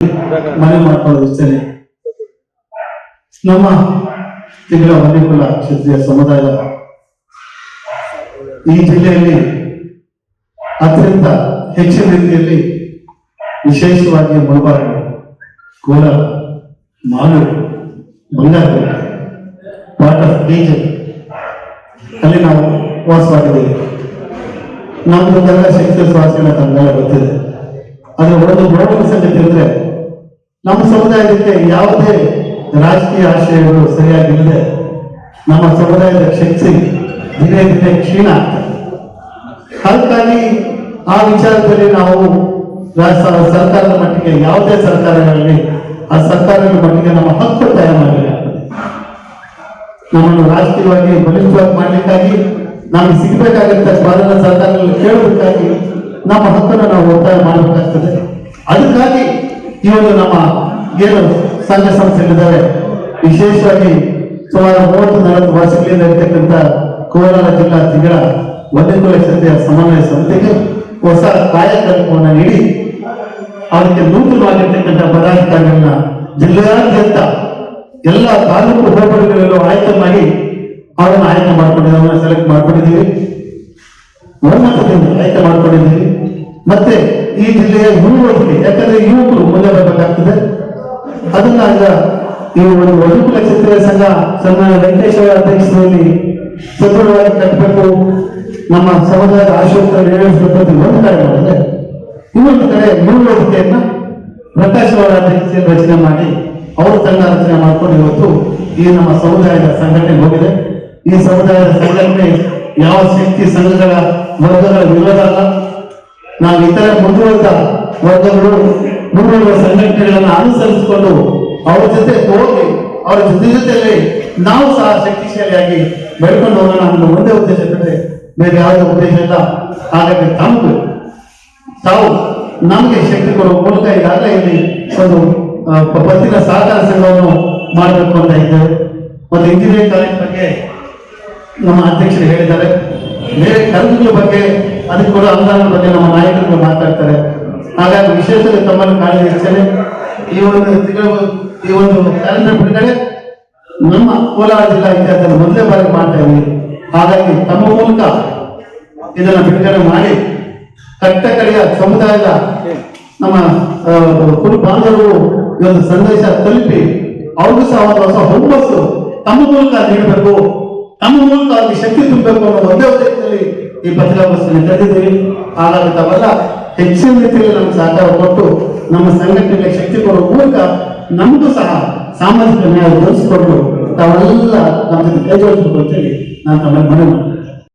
ಮನೆ ಇಷ್ಟೇನೆ ನಮ್ಮ ತಿಂಗಳ ಮಣಿಕುಲ ಕ್ಷತ್ರಿಯ ಸಮುದಾಯದ ಈ ಜಿಲ್ಲೆಯಲ್ಲಿ ಅತ್ಯಂತ ಹೆಚ್ಚಿನ ರೀತಿಯಲ್ಲಿ ವಿಶೇಷವಾಗಿ ಮುಳಬಾಗ ಕೋಲಾರ, ಮಾಲೂರು, ಬಂಗಾರಪೇಟೆ ಪಾರ್ಟ್ ಬೀಜರ್ ಅಲ್ಲಿ ನಾವು ವಾಸವಾಗಿದ್ದೇವೆ. ನಮ್ಮ ಶಕ್ತಿ ಸ್ವಾಸ್ಥ್ಯ ತಂದೆಲ್ಲ ಗೊತ್ತಿದೆ ಆದರೆ ಒಂದು ನೋಡಿದ ಸಂಗತಿ ನಮ್ಮ ಸಮುದಾಯಕ್ಕೆ ಯಾವುದೇ ರಾಜಕೀಯ ಆಶಯಗಳು ಸರಿಯಾಗಿಲ್ಲದೆ ನಮ್ಮ ಸಮುದಾಯದ ಶಕ್ತಿ ದಿನೇ ದಿನೇ ಕ್ಷೀಣ ಅದಕ್ಕಾಗಿ ಆ ವಿಚಾರದಲ್ಲಿ ನಾವು ಸರ್ಕಾರದ ಮಟ್ಟಿಗೆ ಯಾವುದೇ ಸರ್ಕಾರಗಳಲ್ಲಿ ಆ ಸರ್ಕಾರದ ಮಟ್ಟಿಗೆ ನಮ್ಮ ಹಕ್ಕು ತಯಾರು ಮಾಡಬೇಕಾಗ್ತದೆ. ನಮ್ಮನ್ನು ರಾಜಕೀಯವಾಗಿ ಬಲಿಷ್ಠವಾಗಿ ಮಾಡಲಿಕ್ಕಾಗಿ, ನಮಗೆ ಸಿಗಬೇಕಾಗಂತ ಭಾರತ ಸರ್ಕಾರದಲ್ಲಿ ಕೇಳಬೇಕಾಗಿ ನಮ್ಮ ಹಕ್ಕನ್ನು ನಾವು ಒತ್ತಾಯ ಮಾಡಬೇಕಾಗ್ತದೆ. ಅದಕ್ಕಾಗಿ ಒಂದು ನಮ್ಮ ಏನು ಸಂಘ ಸಂಸ್ಥೆಗಳಿದ್ದಾವೆ, ವಿಶೇಷವಾಗಿ ಸುಮಾರು ಮೂವತ್ತು, ನಲವತ್ತು ವರ್ಷಗಳಿಂದ ಇರ್ತಕ್ಕಂಥ ಕೋಲಾರ ಜಿಲ್ಲಾ ತಿಂಗಳ ಒಂದೇ ಸತ್ಯ ಸಮನ್ವಯ ಸಮಿತಿಗೆ ಹೊಸ ಕಾರ್ಯಕ್ರಮವನ್ನು ನೀಡಿ, ಅದಕ್ಕೆ ನೂತನವಾಗಿರ್ತಕ್ಕಂಥ ಪದಾಧಿಕಾರಿಗಳನ್ನ ಜಿಲ್ಲೆಯಾದ್ಯಂತ ಎಲ್ಲ ತಾಲೂಕು ಹೋಬಳಿಗಳಲ್ಲೂ ಆಯ್ಕೆ ಮಾಡಿ ಅವರನ್ನು ಆಯ್ಕೆ ಮಾಡ್ಕೊಂಡಿದ್ದೀವಿ ಸೆಲೆಕ್ಟ್ ಮಾಡ್ಕೊಂಡಿದ್ದೀವಿ. ಒಮ್ಮತದಿಂದ ಆಯ್ಕೆ ಮಾಡ್ಕೊಂಡಿದ್ದೀವಿ. ಮತ್ತೆ ಈ ಜಿಲ್ಲೆಯ ಮುಂದುವರಿಕೆ ಯಾಕಂದ್ರೆ ಅದನ್ನ ಈಗ ಈ ಒಂದು ವಧುಕುಲ ಕ್ಷತ್ರಿಯ ಸಂಘ ಸಣ್ಣ ವೆಂಕಟೇಶ್ವರ ಅಧ್ಯಕ್ಷತೆಯಲ್ಲಿ ಸದೃಢವಾಗಿ ಕಟ್ಟಬೇಕು ನಮ್ಮ ಸಮುದಾಯದ ಆಶೋತ್ತರ ನೆರವೇರಿಸಬೇಕು ಒಂದು ಕಡೆ ಮಾಡಿದ್ರೆ ಇನ್ನೊಂದು ಕಡೆ ಯುವಕತೆಯನ್ನ ಪ್ರಕಾಶ್ ಅವರ ಅಧ್ಯಕ್ಷತೆಯಲ್ಲಿ ರಚನೆ ಮಾಡಿ ಅವರು ಸಂಘ ರಚನೆ ಮಾಡ್ಕೊಂಡು ಇವತ್ತು ಈ ನಮ್ಮ ಸಮುದಾಯದ ಸಂಘಟನೆ ಹೋಗಿದೆ. ಈ ಸಮುದಾಯದ ಸಂಘಟನೆ ಯಾವ ಶಕ್ತಿ ಸಂಘಗಳ ವರ್ಗಗಳ ವಿರೋಧ ಅಲ್ಲ, ನಾವು ಇತರ ಮುಂದುವರೆದ ವರ್ಗಗಳು ಮುಂದುವರೆದ ಸಂಘಟನೆಗಳನ್ನು ಅನುಸರಿಸಿಕೊಂಡು ಅವ್ರ ಜೊತೆ ಹೋಗಿ, ಅವರ ಜೊತೆ ಜೊತೆಯಲ್ಲಿ ನಾವು ಸಹ ಶಕ್ತಿಶಾಲಿಯಾಗಿ ಬೆಳ್ಕೊಂಡು ಹೋಗೋಣ ಅನ್ನೋ ಒಂದೇ ಉದ್ದೇಶ ಬಿಟ್ಟರೆ ಬೇರೆ ಯಾವುದೇ ಉದ್ದೇಶ ಇಲ್ಲ. ಹಾಗಾಗಿ ತಂಪು ತಾವು ನಮಗೆ ಶಕ್ತಿ ಕೊಡುವ ಮೂಲಕ ಈಗಾಗಲೇ ಇಲ್ಲಿ ಒಂದು ಪತ್ತಿನ ಸಹಕಾರ ಸಂಘವನ್ನು ಮಾಡಬೇಕು ಅಂತ ಇದ್ದೇವೆ. ಮತ್ತು ಇಂಜಿನಿಯರಿಂಗ್ ಕಾಲೇಜ್ ಬಗ್ಗೆ ನಮ್ಮ ಅಧ್ಯಕ್ಷರು ಹೇಳಿದ್ದಾರೆ. ಬೇರೆ ಕರ್ಮಗಳ ಬಗ್ಗೆ, ಅದಕ್ಕೆ ಕೂಡ ಅನುದಾನದ ಬಗ್ಗೆ ನಮ್ಮ ನಾಯಕರು ಮಾತಾಡ್ತಾರೆ. ಹಾಗಾಗಿ ವಿಶೇಷವಾಗಿ ತಮ್ಮನ್ನು ಕಾಳಜಿ ಇರ್ತೇನೆ ಈ ಒಂದು ತಿಂಗಳು ಈ ಒಂದು ಕ್ಯಾಲೆಂಡರ್ ಬಿಡುಗಡೆ ನಮ್ಮ ಕೋಲಾರ ಜಿಲ್ಲಾ ಇತಿಹಾಸದಲ್ಲಿ ಮೊದಲೇ ಬಾರಿ ಮಾಡ್ತಾ ಇದ್ದೀವಿ. ಹಾಗಾಗಿ ತಮ್ಮ ಮೂಲಕ ಇದನ್ನ ಬಿಡುಗಡೆ ಮಾಡಿ ಕಟ್ಟಕಡೆಯ ಸಮುದಾಯದ ನಮ್ಮ ಕುರು ಬಾಂಧವರು ಈ ಒಂದು ಸಂದೇಶ ತಲುಪಿ ಅವ್ರಿಗೂ ಸಹ ಒಂದು ಹೊಸ ಹುಮ್ಮಸ್ಸು ತಮ್ಮ ಮೂಲಕ ನೀಡಬೇಕು, ತಮ್ಮ ಮೂಲಕ ಅಲ್ಲಿ ಶಕ್ತಿ ತುಂಬಬೇಕು ಅನ್ನೋ ಒಂದೇ ಉದ್ದೇಶದಲ್ಲಿ ಈ ಪತ್ರಿಕಾಗೋಷ್ಠಿಯನ್ನು ಕರೆದಿದ್ದೀವಿ ಹಾಗಾಗಿ ತಾವೆಲ್ಲ ಹೆಚ್ಚಿನ ರೀತಿಯಲ್ಲಿ ನಮ್ಗೆ ಸಹಕಾರ ಕೊಟ್ಟು ನಮ್ಮ ಸಂಘಟನೆಗೆ ಶಕ್ತಿ ಕೊಡುವ ಮೂಲಕ ನಮಗೂ ಸಹ ಸಾಮಾಜಿಕ ನ್ಯಾಯ ಒದಗಿಸಿಕೊಂಡು ತಾವೆಲ್ಲ ನಮ್ಮ ಜೊತೆ ಕೈ ಜೋಡಿಸಬೇಕು ಅಂತೇಳಿ ನಾನು ತಮ್ಮಲ್ಲಿ ಮನವಿ